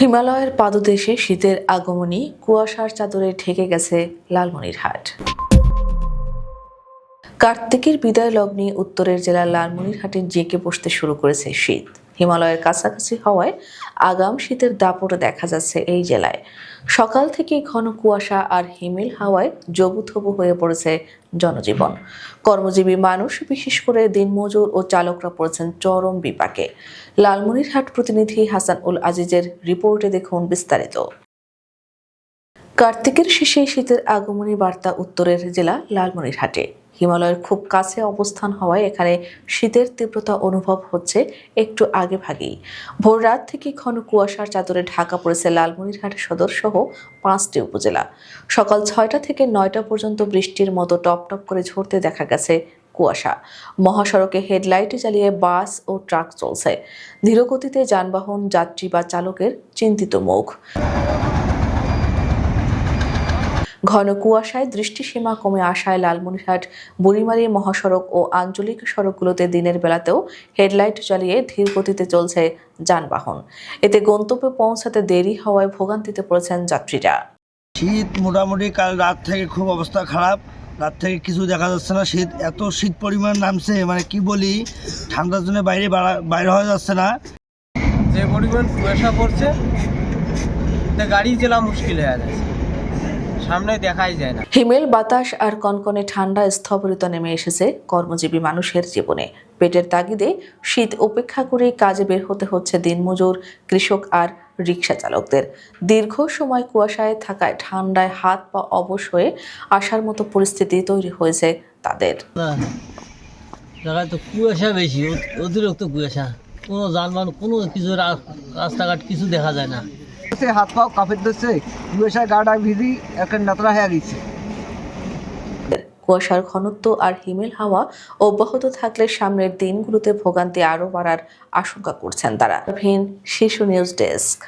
হিমালয়ের পাদদেশে শীতের আগমনই কুয়াশার চাদরে ঢেকে গেছে লালমনিরহাট। কার্তিকের বিদায় লগ্নে উত্তরের জেলা লালমনিরহাটে জেঁকে বসতে শুরু করেছে শীত। হিমালয়ের কাছাকাছি হওয়ায় আগাম শীতের দাপট দেখা যাচ্ছে এই জেলায়। সকাল থেকে ঘন কুয়াশা আর হিমেল হাওয়ায় জবুথবু হয়ে পড়েছে জনজীবন। কর্মজীবী মানুষ, বিশেষ করে দিনমজুর ও চালকরা পড়েছেন চরম বিপাকে। লালমনিরহাট প্রতিনিধি হাসান উল আজিজের রিপোর্টে দেখুন বিস্তারিত। কার্তিকের শেষে শীতের আগমনী বার্তা উত্তরের জেলা লালমনিরহাটে। হিমালয়ের খুব কাছে অবস্থান হওয়ায় এখানে শীতের তীব্রতা অনুভব হচ্ছে একটু আগে ভাগেই। ভোর রাত থেকে ঘন কুয়াশার চাদরে ঢাকা পড়েছে লালমনিরহাট সদর সহ পাঁচটি উপজেলা। সকাল ছয়টা থেকে নয়টা পর্যন্ত বৃষ্টির মতো টপ টপ করে ঝরতে দেখা গেছে কুয়াশা। মহাসড়কে হেডলাইটে জ্বালিয়ে বাস ও ট্রাক চলছে। ধীরগতিতে যানবাহন, যাত্রী বা চালকের চিন্তিত মুখ। ঘন কুয়াশায় দৃষ্টিসীমা কমে আসায় লালমনিরহাট বুড়িমারি মহাসড়ক ও আঞ্চলিক সড়কগুলোতে দিনের বেলাতেও হেডলাইট চালিয়ে ধীর গতিতে চলছে যানবাহন। এতে গন্তব্যে পৌঁছাতে দেরি হওয়ায় ভোগান্তিতে পড়েছেন যাত্রীরা। শীত মোটামুটি কাল রাত থেকে খুব অবস্থা খারাপ। রাত থেকে কিছু দেখা যাচ্ছে না। শীত এত শীত পরিমাণ নামছে মানে কি বলি? ঠান্ডার জন্য বাইরে বাড়া- বাইরে হওয়া যাচ্ছে না। যে পরিমাণ কুয়াশা পড়ছে তা গাড়ি চলা মুশকিল হয়ে যাচ্ছে সামনে দেখাই যায় না। হিমেল বাতাস আর কনকনে ঠান্ডা স্থবরিত নেমে এসেছে কর্মজীবী মানুষের জীবনে। পেটের তাগিদে শীত উপেক্ষা করে কাজে বের হতে হচ্ছে দিনমজুর কৃষক আর রিক্সা চালকদের। দীর্ঘ সময় কুয়াশায় থাকায় ঠান্ডায় হাত পা অবশ হয়ে আসার মতো পরিস্থিতি তৈরি হয়েছে তাদের। জায়গায় তো কুয়াশা বেশি অতিরিক্ত কুয়াশা। কোনো যানবাহন কোনো কিছু রাস্তাঘাট কিছু দেখা যায় না। হাত পাও কাপের ধরছে কুয়াশায় গাটা ভিজি, একটা নাতরা হয়ে গেছে। কুয়াশার ঘনত্ব আর হিমেল হাওয়া অব্যাহত থাকলে সামনের দিনগুলোতে ভোগান্তি আরও বাড়ার আশঙ্কা করছেন তারা। ভিন শিশু নিউজ ডেস্ক।